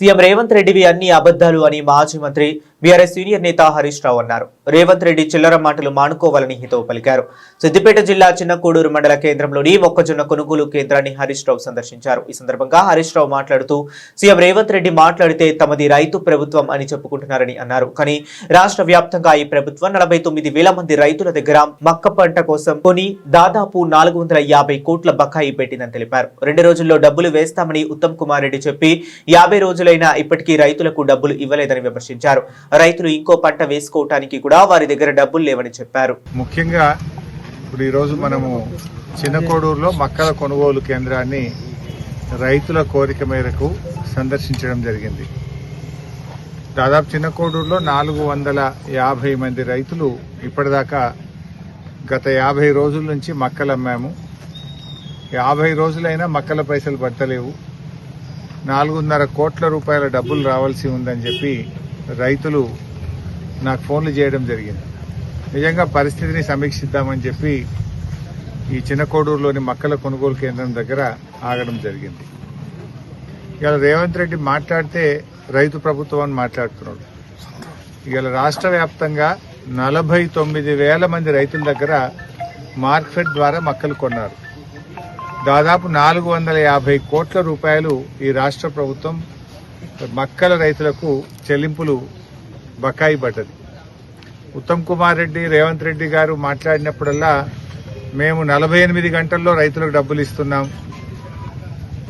CM Revanth రెడ్డివి అన్ని అబద్ధాలు అని మాజీ మంత్రి బీఆర్ఎస్ సీనియర్ నేత హరీష్ రావు అన్నారు. రేవంత్ రెడ్డి చిల్లర మాటలు మానుకోవాలని హితవు పలికారు. సిద్దిపేట జిల్లా చిన్నకోడూరు మండల కేంద్రంలోని మొక్కజొన్న కొనుగోలు కేంద్రాన్ని హరీష్ రావు సందర్శించారు. ఈ సందర్భంగా హరీష్ రావు మాట్లాడుతూ సీఎం రేవంత్ రెడ్డి మాట్లాడితే తమది రైతు ప్రభుత్వం అని చెప్పుకుంటున్నారని అన్నారు. కానీ రాష్ట్ర వ్యాప్తంగా ఈ ప్రభుత్వం నలభై తొమ్మిది వేల మంది రైతుల దగ్గర మక్క పంట కోసం కొని దాదాపు నాలుగు వందల యాభై కోట్ల బకాయి పెట్టిందని తెలిపారు. రెండు రోజుల్లో డబ్బులు వేస్తామని ఉత్తమ్ కుమార్ రెడ్డి చెప్పి యాభై రోజులైనా ఇప్పటికీ రైతులకు డబ్బులు ఇవ్వలేదని విమర్శించారు. రైతులు ఇంకో పంట వేసుకోవటానికి కూడా వారి దగ్గర డబ్బులు లేవని చెప్పారు. ముఖ్యంగా ఇప్పుడు ఈరోజు మనము చిన్నకోడూరులో మక్కల కొనుగోలు కేంద్రాన్ని రైతుల కోరిక మేరకు సందర్శించడం జరిగింది. దాదాపు చిన్నకోడూరులో నాలుగు వందల యాభై మంది రైతులు ఇప్పటిదాకా గత యాభై రోజుల నుంచి మక్కలు అమ్మాము. యాభై రోజులైనా మక్కల పైసలు పడతలేవు. నాలుగున్నర కోట్ల రూపాయల డబ్బులు రావాల్సి ఉందని చెప్పి రైతులు నాకు ఫోన్లు చేయడం జరిగింది. నిజంగా పరిస్థితిని సమీక్షిద్దామని చెప్పి ఈ చిన్నకోడూరులోని మక్కల కొనుగోలు కేంద్రం దగ్గర ఆగడం జరిగింది. ఇవాళ రేవంత్ రెడ్డి మాట్లాడితే రైతు ప్రభుత్వం అని మాట్లాడుతున్నాడు. ఇవాళ రాష్ట్ర వ్యాప్తంగా నలభై తొమ్మిది వేల మంది రైతుల దగ్గర మార్కెట్ ద్వారా మక్కలు కొన్నారు. దాదాపు నాలుగు వందల యాభై కోట్ల రూపాయలు ఈ రాష్ట్ర ప్రభుత్వం మక్కల రైతులకు చెల్లింపులు బకాయి పడ్డది. ఉత్తమ్ కుమార్ రెడ్డి రేవంత్ రెడ్డి గారు మాట్లాడినప్పుడల్లా మేము నలభై ఎనిమిది గంటల్లో రైతులకు డబ్బులు ఇస్తున్నాం.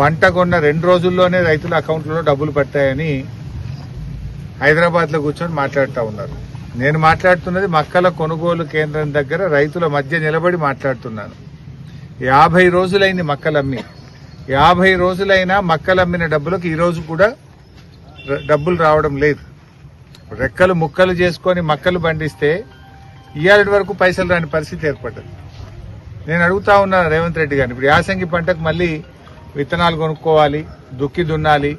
పంట కొన్న రెండు రోజుల్లోనే రైతుల అకౌంట్లో డబ్బులు పడతాయని హైదరాబాద్లో కూర్చొని మాట్లాడుతూ ఉన్నారు. నేను మాట్లాడుతున్నది మక్కల కొనుగోలు కేంద్రం దగ్గర రైతుల మధ్య నిలబడి మాట్లాడుతున్నాను. యాభై రోజులైంది మక్కలమ్మి. యాభై రోజులైనా మక్కలమ్మిన డబ్బులకు ఈరోజు కూడా డబ్బులు రావడం లేదు. రెక్కలు ముక్కలు చేసుకొని మక్కలు పండిస్తే ఇవాళ వరకు పైసలు రాని పరిస్థితి ఏర్పడ్డది. నేను అడుగుతా ఉన్నా రేవంత్ రెడ్డి గారిని ఇప్పుడు యాసంగి పంటకు మళ్ళీ విత్తనాలు కొనుక్కోవాలి దుక్కి దున్నాలి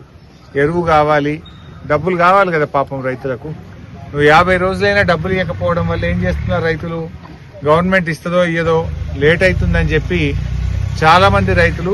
ఎరువు కావాలి డబ్బులు కావాలి కదా పాపం రైతులకు. నువ్వు యాభై రోజులైనా డబ్బులు ఇవ్వకపోవడం వల్ల ఏం చేస్తున్నారు రైతులు? గవర్నమెంట్ ఇస్తుందో ఇయ్యదో లేట్ అవుతుందని చెప్పి చాలామంది రైతులు